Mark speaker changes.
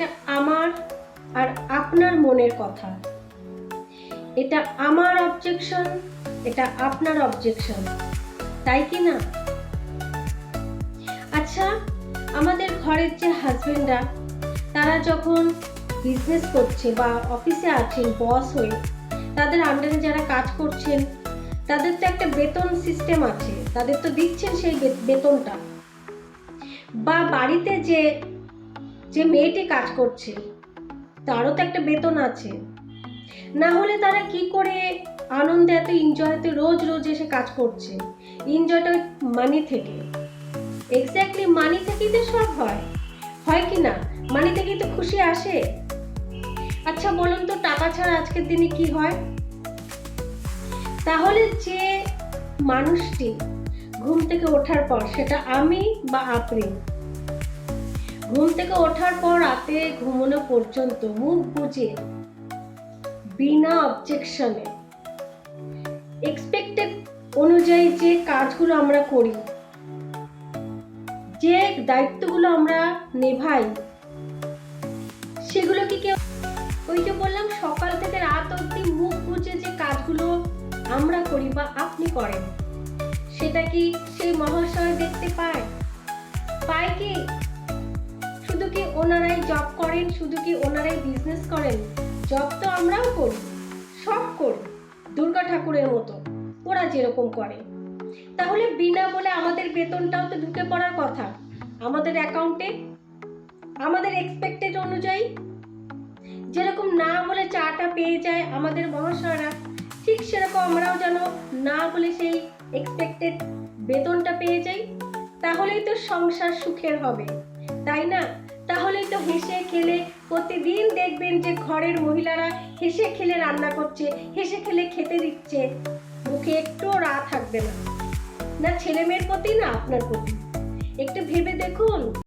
Speaker 1: এটা আমার আর আপনার মনের কথা। এটা আমার অবজেকশন এটা আপনার অবজেকশন তাই কি না? আচ্ছা আমাদের ঘরের যে হাজবেন্ডরা তারা যখন বিজনেস করছে বা অফিসে আছেন বস হয়ে, তাদের আন্ডারে যারা কাজ করছেন, তাদের তো একটা বেতন সিস্টেম আছে। তাদের তো দিচ্ছেন সেই বেতনটা। বা বাড়িতে যে যে মেয়েটি কাজ করছে, তারও তো একটা বেতন আছে। না হলে তারা কি করে আনন্দে এত এনজয়তে রোজ রোজ এসে কাজ করছে? এনজয়টা মানি থেকে। এক্স্যাক্টলি মানি থেকেই তো সব হয়। হয় কি না? মানি থেকেই তো খুশি আসে। আচ্ছা বলুন তো টাকা ছাড়া আজকের দিনে কি হয়? তাহলে যে মানুষটি ঘুম থেকে ওঠার পর, সেটা আমি বা আপনি? ঘুম থেকে ওঠার পর রাতে ঘুমানো পর্যন্ত মুখ বুঝে বিনা অবজেকশনে এক্সপেক্টেড অনুযায়ী যে কাজগুলো আমরা করি, যে দায়িত্বগুলো আমরা নেভাই, সেগুলো কি কেউ, ওই যে বললাম সকাল থেকে রাত অবধি মুখ বুঝে যে কাজগুলো আমরা করি বা আপনি করেন, সেটা কি সেই মহাশয় দেখতে পায়? পায় কি? ওনারাই জব করেন, শুধু কি ওনারাই বিজনেস করেন? জব তো আমরাও করি, সব করি, দুর্গা ঠাকুরের মতো, ওরা যেরকম করে। তাহলে বিনা বলে আমাদের বেতনটাও তো ঢুকে পড়ার কথা। আমাদের অ্যাকাউন্টে আমাদের এক্সপেক্টেড অনুযায়ী, যেরকম না বলে চাটা পেয়ে যায় আমাদের মহাশয়রা, ঠিক সেরকম আমরাও যেন না বলে সেই এক্সপেক্টেড বেতনটা পেয়ে যাই, তাহলেই তো সংসার সুখের হবে। তাই না? তাহলে তো হেসে খেলে প্রতিদিন দেখবেন যে ঘরের মহিলারা হেসে খেলে রান্না করছে, হেসে খেলে খেতে দিচ্ছে। মুখে একটু রা থাকবে না। না ছেলে মেয়ের প্রতি, না আপনার প্রতি। একটু ভেবে দেখুন।